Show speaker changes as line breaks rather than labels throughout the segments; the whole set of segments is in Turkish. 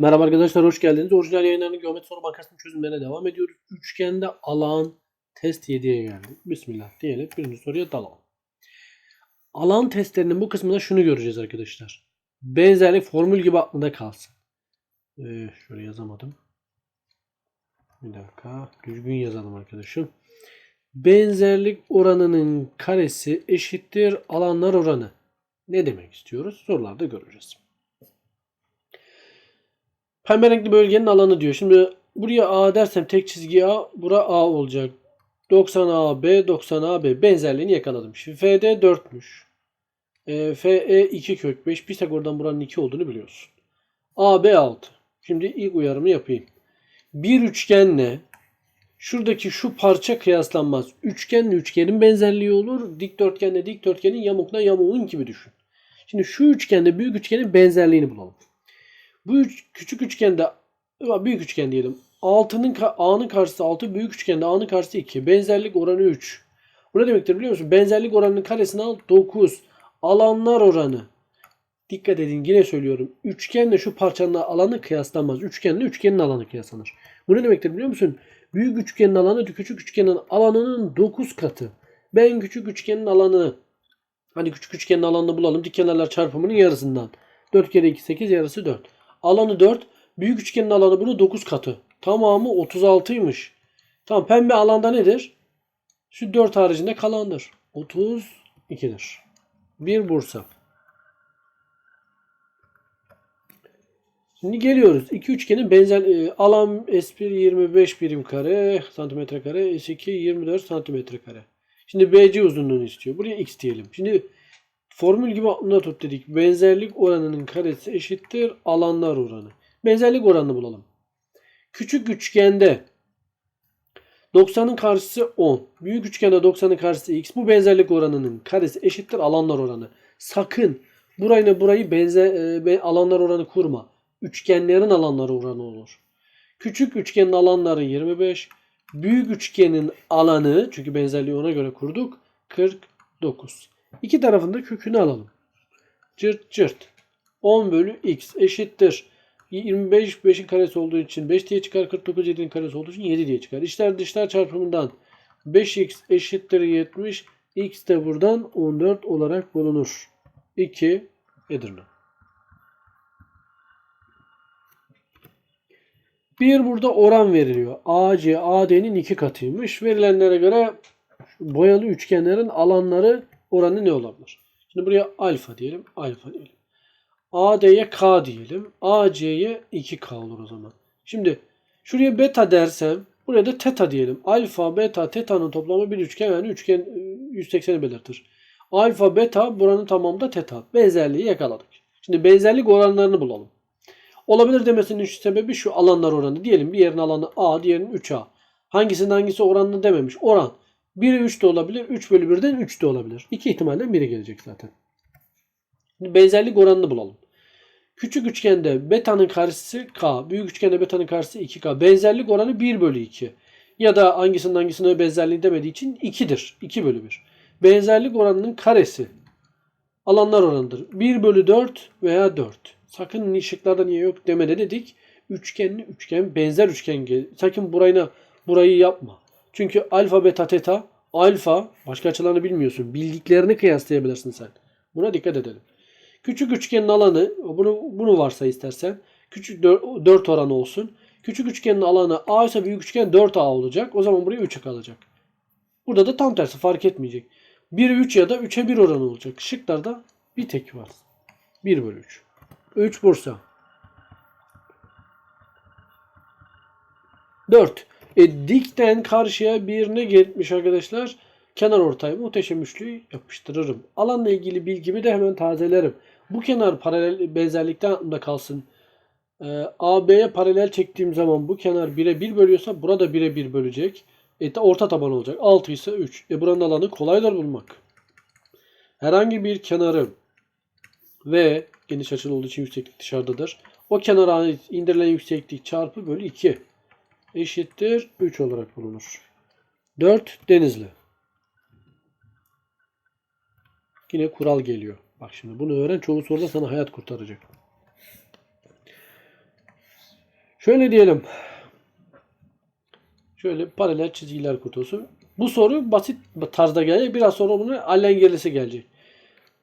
Merhaba arkadaşlar hoş geldiniz. Orijinal yayınlarının geometri soru bankasının çözümlerine devam ediyoruz. Üçgende alan test 7'ye geldik. Bismillah diyelim birinci soruya dalalım. Alan testlerinin bu kısmında şunu göreceğiz arkadaşlar. Benzerlik formül gibi aklında kalsın. Ee, şöyle yazamadım. Bir dakika. Düzgün yazalım arkadaşım. Benzerlik oranının karesi eşittir alanlar oranı. Ne demek istiyoruz? Sorularda göreceğiz. Pembe renkli bölgenin alanı diyor. Şimdi buraya A dersem tek çizgi A, bura A olacak. 90 AB, 90 AB benzerliğini yakaladım. Şimdi FD 4'müş. E, FE 2 kök 5. Pisagor'dan buranın 2 olduğunu biliyorsun. AB 6. Şimdi ilk uyarımı yapayım. Bir üçgenle şuradaki şu parça kıyaslanmaz. Üçgenle üçgenin benzerliği olur. Dikdörtgenle dikdörtgenin yamukla yamuğun gibi düşün. Şimdi şu üçgende büyük üçgenin benzerliğini bulalım. Bu üç, küçük üçgende büyük üçgen diyelim. 6'nın A'nın karşısı 6, büyük üçgende A'nın karşısı 2. Benzerlik oranı 3. Bu ne demektir biliyor musun? Benzerlik oranının karesini al 9. Alanlar oranı. Dikkat edin yine söylüyorum. Üçgenle şu parçanın alanı kıyaslanmaz. Üçgenle üçgenin alanı kıyaslanır. Bu ne demektir biliyor musun? Büyük üçgenin alanı küçük üçgenin alanının 9 katı. Ben küçük üçgenin alanı hani küçük üçgenin alanını bulalım. Dik kenarlar çarpımının yarısından. 4 kere 2 8 yarısı 4. Alanı 4. Büyük üçgenin alanı bunu 9 katı. Tamamı 36'ymış. Tamam pembe alanda nedir? Şu 4 haricinde kalandır. 32'dir. Bir Bursa. Şimdi geliyoruz. İki üçgenin benzer e, alan S1 25 birim kare santimetre kare S2 24 santimetre kare. Şimdi BC uzunluğunu istiyor. Buraya x diyelim. Şimdi formül gibi aklında tut dedik. Benzerlik oranının karesi eşittir alanlar oranı. Benzerlik oranını bulalım. Küçük üçgende 90'ın karşısı 10. Büyük üçgende 90'ın karşısı x. Bu benzerlik oranının karesi eşittir alanlar oranı. Sakın burayla burayı benzer e, alanlar oranı kurma. Üçgenlerin alanları oranı olur. Küçük üçgenin alanları 25. Büyük üçgenin alanı çünkü benzerliği ona göre kurduk 49. İki tarafında kökünü alalım. Cırt cırt. 10 bölü x eşittir. 25 5'in karesi olduğu için 5 diye çıkar. 49 7'nin karesi olduğu için 7 diye çıkar. İçler dışlar çarpımından 5x eşittir 70. x de buradan 14 olarak bulunur. 2 Edirne. Bir burada oran veriliyor. AC, AD'nin iki katıymış. Verilenlere göre boyalı üçgenlerin alanları oranı ne olabilir? Şimdi buraya alfa diyelim. Alfa diyelim. AD'ye K diyelim. AC'ye 2K olur o zaman. Şimdi şuraya beta dersem buraya da teta diyelim. Alfa, beta, teta'nın toplamı bir üçgen yani üçgen 180'i belirtir. Alfa, beta buranın tamamı teta. Benzerliği yakaladık. Şimdi benzerlik oranlarını bulalım. Olabilir demesinin şu sebebi şu alanlar oranı. Diyelim bir yerin alanı A, diğerinin 3A. Hangisinin hangisi oranını dememiş. Oran. Biri 3 de olabilir. 3 bölü 1'den 3 de olabilir. İki ihtimalden biri gelecek zaten. Şimdi benzerlik oranını bulalım. Küçük üçgende beta'nın karşısı K. Büyük üçgende beta'nın karşısı 2K. Benzerlik oranı 1 bölü 2. Ya da hangisinin hangisine benzerliği demediği için 2'dir. 2 bölü 1. Benzerlik oranının karesi. Alanlar oranıdır. 1 bölü 4 veya 4. Sakın şıklarda niye yok demede dedik. Üçgenli üçgen benzer üçgen. Sakın burayına burayı yapma. Çünkü alfa beta teta alfa başka açılarını bilmiyorsun. Bildiklerini kıyaslayabilirsin sen. Buna dikkat edelim. Küçük üçgenin alanı bunu bunu varsa istersen küçük 4, 4 oranı olsun. Küçük üçgenin alanı A ise büyük üçgen 4A olacak. O zaman buraya 3'e kalacak. Burada da tam tersi fark etmeyecek. 1'e 3 ya da 3'e 1 oranı olacak. Şıklarda bir tek var. 1 bölü 3. 3 Bursa. 4. E, dikten karşıya bir ne gelmiş arkadaşlar? Kenar ortay muhteşem üçlüyü yapıştırırım. Alanla ilgili bilgimi de hemen tazelerim. Bu kenar paralel benzerlikten aklımda kalsın. Ee, AB'ye paralel çektiğim zaman bu kenar 1'e 1 bölüyorsa burada 1'e 1 bölecek. E, orta taban olacak. 6 ise 3. E buranın alanı kolaydır bulmak. Herhangi bir kenarı ve geniş açılı olduğu için yükseklik dışarıdadır. O kenara indirilen yükseklik çarpı bölü 2 eşittir 3 olarak bulunur. 4 Denizli. Yine kural geliyor. Bak şimdi bunu öğren çoğu soruda sana hayat kurtaracak. Şöyle diyelim. Şöyle paralel çizgiler kutusu. Bu soru basit tarzda gelecek. Biraz sonra bunun allengelisi gelecek.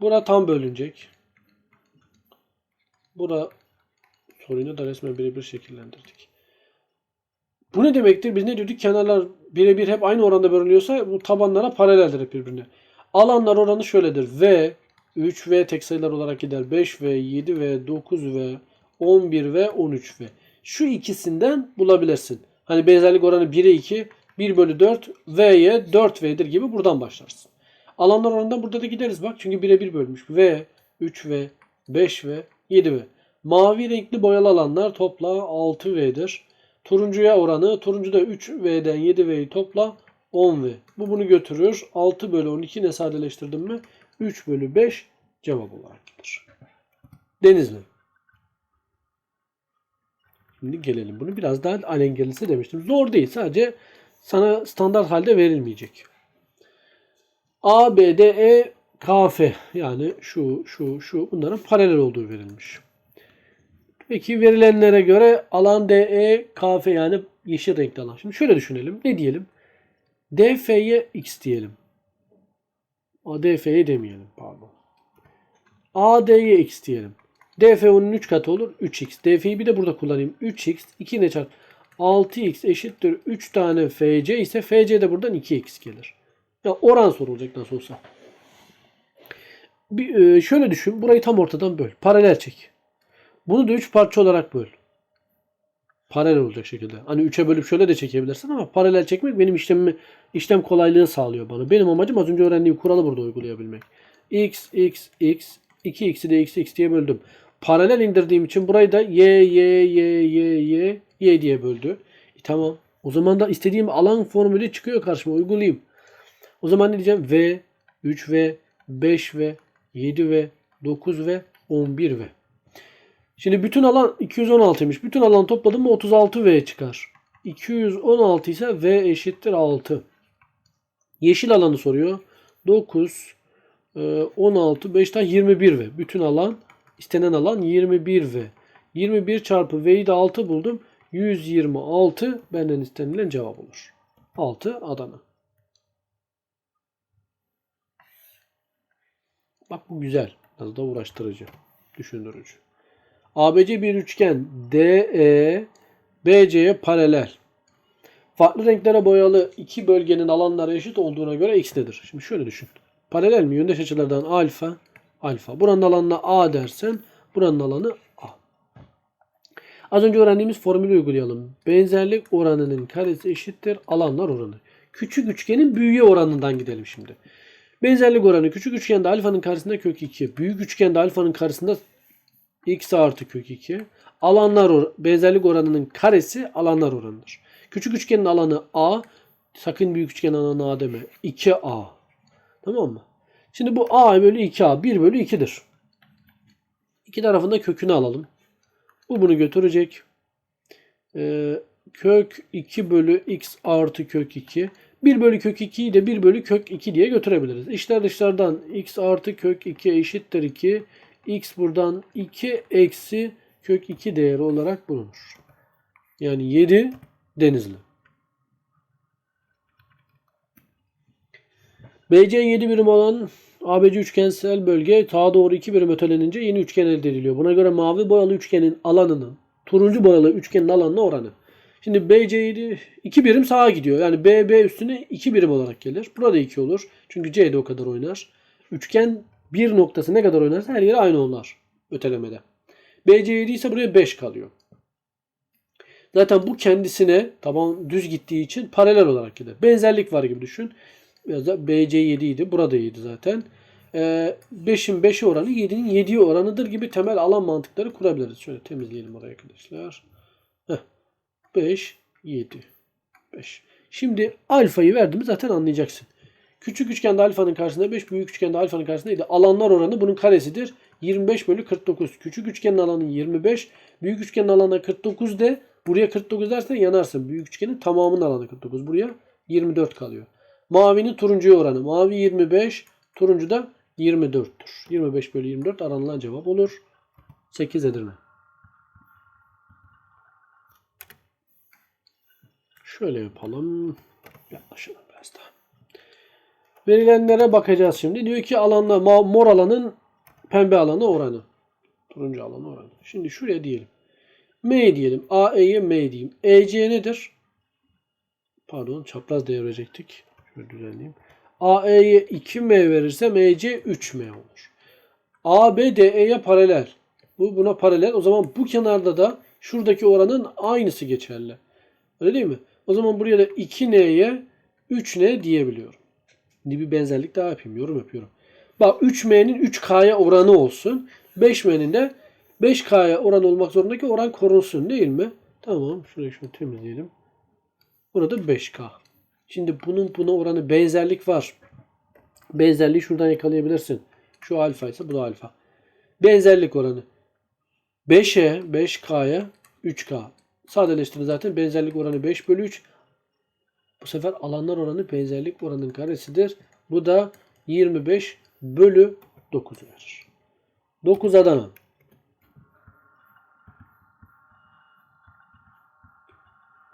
Bura tam bölünecek. Bura sorunu da resmen birebir şekillendirdik. Bu ne demektir? Biz ne diyorduk? Kenarlar birebir hep aynı oranda bölünüyorsa bu tabanlara paraleldir hep birbirine. Alanlar oranı şöyledir. V 3V tek sayılar olarak gider. 5V, 7V, 9V, 11V, 13V. Şu ikisinden bulabilirsin. Hani benzerlik oranı 1'e 2, 1 bölü 4, V'ye 4V'dir gibi buradan başlarsın. Alanlar oranından burada da gideriz bak. Çünkü 1'e 1 bölmüş. V, 3V, 5V, 7V. Mavi renkli boyalı alanlar topla 6V'dir. Turuncuya oranı turuncuda 3V'den 7V'yi topla 10V. Bu bunu götürür. 6 bölü 12 ne sadeleştirdim mi? 3 bölü 5 cevap olarak gelir. Denizli. Şimdi gelelim. Bunu biraz daha alengelisi demiştim. Zor değil. Sadece sana standart halde verilmeyecek. A, B, D, E, K, F. Yani şu, şu, şu bunların paralel olduğu verilmiş. Peki verilenlere göre alan DE, KF yani yeşil renkli alan. Şimdi şöyle düşünelim. Ne diyelim? DF'ye X diyelim. DF'ye demeyelim pardon. AD'ye X diyelim. DF onun 3 katı olur. 3X. DF'yi bir de burada kullanayım. 3X 2 ne çarp? 6X eşittir 3 tane FC ise FC de buradan 2X gelir. Ya oran sorulacak nasıl olsa. Bir, e, şöyle düşün. Burayı tam ortadan böl. Paralel çek. Bunu da 3 parça olarak böl. Paralel olacak şekilde. Hani 3'e bölüp şöyle de çekebilirsin ama paralel çekmek benim işlemimi işlem kolaylığı sağlıyor bana. Benim amacım az önce öğrendiğim kuralı burada uygulayabilmek. x, x, x, 2x'i de x, x diye böldüm. Paralel indirdiğim için burayı da y, y, y, y, y, y diye böldü. E, tamam. O zaman da istediğim alan formülü çıkıyor karşıma. Uygulayayım. O zaman ne diyeceğim? V, 3V, 5V, 7V, 9V, 11V. Şimdi bütün alan 216'ymış. Bütün alan topladım mı 36V çıkar. 216 ise V eşittir 6. Yeşil alanı soruyor. 9, 16, 5 daha 21V. Bütün alan istenen alan 21V. 21 çarpı V'yi de 6 buldum. 126 benden istenilen cevap olur. 6 Adana. Bak bu güzel. Biraz da uğraştırıcı. Düşündürücü. ABC bir üçgen DE BC'ye paralel. Farklı renklere boyalı iki bölgenin alanları eşit olduğuna göre x nedir? Şimdi şöyle düşün. Paralel mi? Yöndeş açılardan alfa, alfa. Buranın alanına A dersen buranın alanı A. Az önce öğrendiğimiz formülü uygulayalım. Benzerlik oranının karesi eşittir alanlar oranı. Küçük üçgenin büyüğe oranından gidelim şimdi. Benzerlik oranı küçük üçgende alfanın karşısında kök 2. Büyük üçgende alfanın karşısında x artı kök 2. Alanlar or benzerlik oranının karesi alanlar oranıdır. Küçük üçgenin alanı a. Sakın büyük üçgenin alanı a deme. 2a. Tamam mı? Şimdi bu a bölü 2a 1 bölü 2'dir. İki tarafında kökünü alalım. Bu bunu götürecek. Ee, kök 2 bölü x artı kök 2. 1 bölü kök 2'yi de 1 bölü kök 2 diye götürebiliriz. İşler dışlardan x artı kök 2 eşittir 2 x buradan 2 eksi kök 2 değeri olarak bulunur. Yani 7 denizli. BC 7 birim olan ABC üçgensel bölge sağa doğru 2 birim ötelenince yeni üçgen elde ediliyor. Buna göre mavi boyalı üçgenin alanının turuncu boyalı üçgenin alanına oranı. Şimdi BC 7 2 birim sağa gidiyor. Yani BB üstüne 2 birim olarak gelir. Burada 2 olur. Çünkü C de o kadar oynar. Üçgen bir noktası ne kadar oynarsa her yere aynı oynar ötelemede. BC 7 ise buraya 5 kalıyor. Zaten bu kendisine taban düz gittiği için paralel olarak gider. Benzerlik var gibi düşün. Biraz da BC 7 idi. Burada 7 zaten. Ee, 5'in 5'i oranı 7'nin 7'yi oranıdır gibi temel alan mantıkları kurabiliriz. Şöyle temizleyelim orayı arkadaşlar. Heh. 5, 7, 5. Şimdi alfayı verdim zaten anlayacaksın. Küçük üçgende alfanın karşısında 5, büyük üçgende alfanın karşısında 7. Alanlar oranı bunun karesidir. 25 bölü 49. Küçük üçgenin alanı 25. Büyük üçgenin alanı 49 de. Buraya 49 dersen yanarsın. Büyük üçgenin tamamının alanı 49. Buraya 24 kalıyor. Mavinin turuncuya oranı. Mavi 25. Turuncu da 24'tür. 25 bölü 24 aranılan cevap olur. 8 Edirne. Şöyle yapalım. Yaklaşalım biraz daha. Verilenlere bakacağız şimdi. Diyor ki alanla mor alanın pembe alana oranı. Turuncu alana oranı. Şimdi şuraya diyelim. M diyelim. AE'ye M diyeyim. EC nedir? Pardon çapraz devirecektik. Şöyle düzenleyeyim. AE'ye 2M verirsem EC 3M olur. AB DE'ye paralel. Bu buna paralel. O zaman bu kenarda da şuradaki oranın aynısı geçerli. Öyle değil mi? O zaman buraya da 2N'ye 3N diyebiliyorum. Şimdi bir benzerlik daha yapayım. Yorum yapıyorum. Bak 3M'nin 3K'ya oranı olsun. 5M'nin de 5K'ya oran olmak zorunda ki oran korunsun değil mi? Tamam. Şurayı şunu temizleyelim. Burada 5K. Şimdi bunun buna oranı benzerlik var. Benzerliği şuradan yakalayabilirsin. Şu alfa ise bu da alfa. Benzerlik oranı. 5'e 5K'ya 3K. Sadeleştirin zaten benzerlik oranı 5 bölü 3. Bu sefer alanlar oranı benzerlik oranının karesidir. Bu da 25 bölü 9 verir. 9 Adana.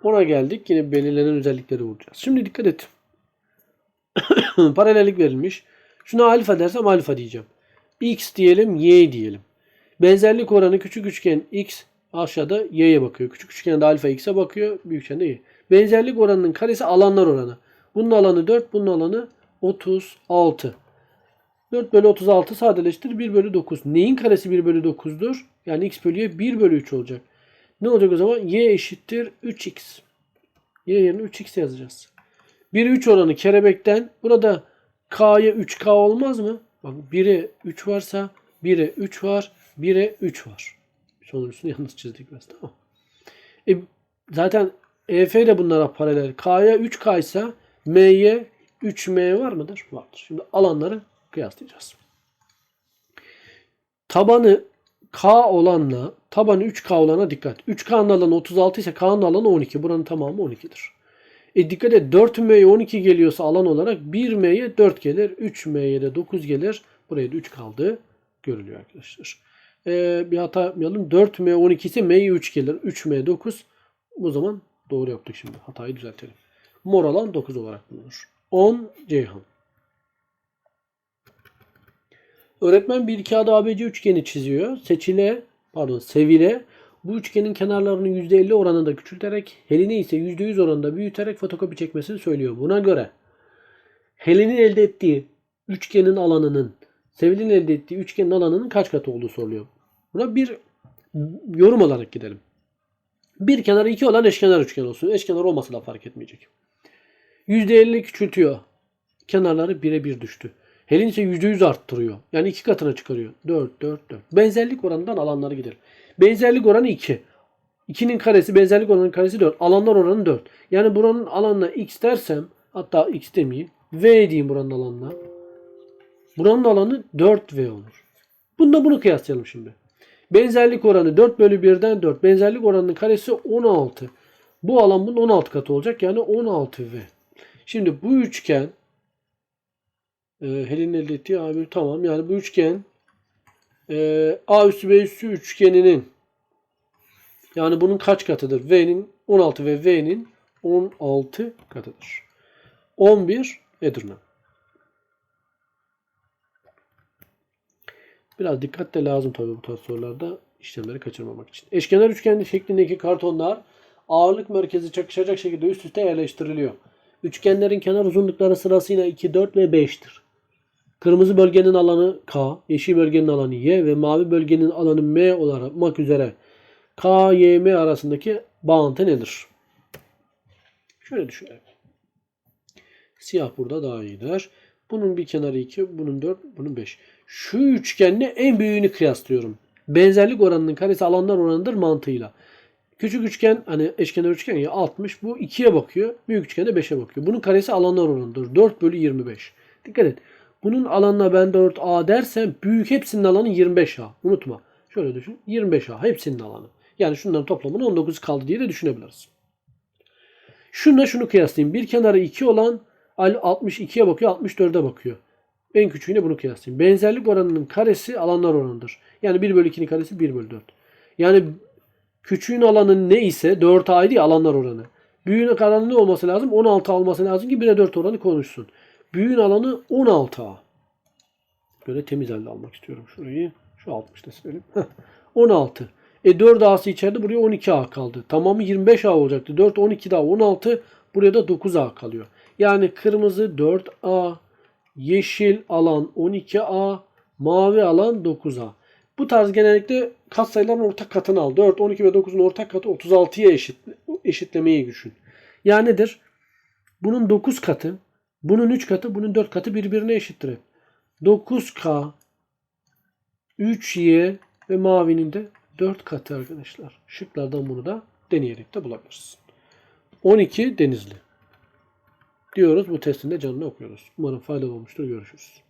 Ona geldik. Yine belirlenen özellikleri vuracağız. Şimdi dikkat et. Paralellik verilmiş. Şuna alfa dersem alfa diyeceğim. X diyelim, Y diyelim. Benzerlik oranı küçük üçgen X aşağıda Y'ye bakıyor. Küçük üçgende alfa X'e bakıyor. Büyük üçgende Y. Benzerlik oranının karesi alanlar oranı. Bunun alanı 4, bunun alanı 36. 4 bölü 36 sadeleştir 1 bölü 9. Neyin karesi 1 bölü 9'dur? Yani x bölü y 1 bölü 3 olacak. Ne olacak o zaman? y eşittir 3x. y yerine 3x yazacağız. 1'e 3 oranı kerebekten burada k'ya 3k olmaz mı? Bak 1'e 3 varsa 1'e 3 var, 1'e 3 var. Sonuncusunu yalnız çizdik biraz tamam. E, zaten EF de bunlara paralel. K'ya 3K ise M'ye 3M var mıdır? Vardır. Şimdi alanları kıyaslayacağız. Tabanı K olanla tabanı 3K olana dikkat. 3K'nın alanı 36 ise K'nın alanı 12. Buranın tamamı 12'dir. E dikkat et 4M'ye 12 geliyorsa alan olarak 1M'ye 4 gelir. 3M'ye de 9 gelir. Buraya da 3 kaldı. Görülüyor arkadaşlar. E, bir hata yapmayalım. 4M 12 ise M'ye 3 gelir. 3M 9. Bu zaman doğru yaptık şimdi. Hatayı düzeltelim. Mor alan 9 olarak bulunur. 10 Ceyhan. Öğretmen bir kağıda ABC üçgeni çiziyor. Seçile, pardon sevile bu üçgenin kenarlarını %50 oranında küçülterek Helin'i ise %100 oranında büyüterek fotokopi çekmesini söylüyor. Buna göre Helin'in elde ettiği üçgenin alanının Sevil'in elde ettiği üçgenin alanının kaç katı olduğu soruluyor. Buna bir yorum olarak gidelim. Bir kenarı 2 olan eşkenar üçgen olsun. Eşkenar olmasa da fark etmeyecek. %50 küçültüyor. Kenarları 1'e 1 düştü. Helin ise %100 arttırıyor. Yani iki katına çıkarıyor. 4, 4, 4. Benzerlik oranından alanları gider. Benzerlik oranı 2. 2'nin karesi benzerlik oranının karesi 4. Alanlar oranı 4. Yani buranın alanına x dersem hatta x demeyeyim. V diyeyim buranın alanına. Buranın alanı 4V olur. Bunda bunu kıyaslayalım şimdi. Benzerlik oranı 4 bölü 1'den 4. Benzerlik oranının karesi 16. Bu alan bunun 16 katı olacak. Yani 16V. Şimdi bu üçgen e, Helin'in elde ettiği A1 tamam. Yani bu üçgen e, A üssü B üssü üçgeninin yani bunun kaç katıdır? V'nin 16 ve V'nin 16 katıdır. 11 Edirne. Biraz dikkat de lazım tabii bu tarz sorularda işlemleri kaçırmamak için. Eşkenar üçgen şeklindeki kartonlar ağırlık merkezi çakışacak şekilde üst üste yerleştiriliyor. Üçgenlerin kenar uzunlukları sırasıyla 2, 4 ve 5'tir. Kırmızı bölgenin alanı K, yeşil bölgenin alanı Y ve mavi bölgenin alanı M olarak üzere K, Y, M arasındaki bağıntı nedir? Şöyle düşünelim. Siyah burada daha iyidir. Bunun bir kenarı 2, bunun 4, bunun 5. Şu üçgenle en büyüğünü kıyaslıyorum. Benzerlik oranının karesi alanlar oranıdır mantığıyla. Küçük üçgen hani eşkenar üçgen ya 60 bu 2'ye bakıyor. Büyük üçgen de 5'e bakıyor. Bunun karesi alanlar oranıdır. 4 bölü 25. Dikkat et. Bunun alanına ben 4A dersem büyük hepsinin alanı 25A. Unutma. Şöyle düşün. 25A hepsinin alanı. Yani şunların toplamının 19 kaldı diye de düşünebiliriz. Şununla şunu kıyaslayayım. Bir kenarı 2 olan 62'ye bakıyor 64'e bakıyor. En küçüğüne bunu kıyaslayayım. Benzerlik oranının karesi alanlar oranıdır. Yani 1 bölü 2'nin karesi 1 bölü 4. Yani küçüğün alanı ne ise 4A değil alanlar oranı. Büyüğün alanı ne olması lazım? 16 alması lazım ki 1'e 4 oranı konuşsun. Büyüğün alanı 16A. Böyle temiz halde almak istiyorum şurayı. Şu 60'da silelim. Heh, 16. E 4A'sı içeride buraya 12A kaldı. Tamamı 25A olacaktı. 4, 12 daha 16. Buraya da 9A kalıyor. Yani kırmızı 4A, yeşil alan 12A, mavi alan 9A. Bu tarz genellikle katsayıların ortak katını al. 4, 12 ve 9'un ortak katı 36'ya eşit, eşitlemeyi düşün. Yani nedir? Bunun 9 katı, bunun 3 katı, bunun 4 katı birbirine eşittir. hep. 9K, 3Y ve mavinin de 4 katı arkadaşlar. Şıklardan bunu da deneyerek de bulabiliriz. 12 Denizli. Diyoruz bu testinde canlı okuyoruz. Umarım faydalı olmuştur. Görüşürüz.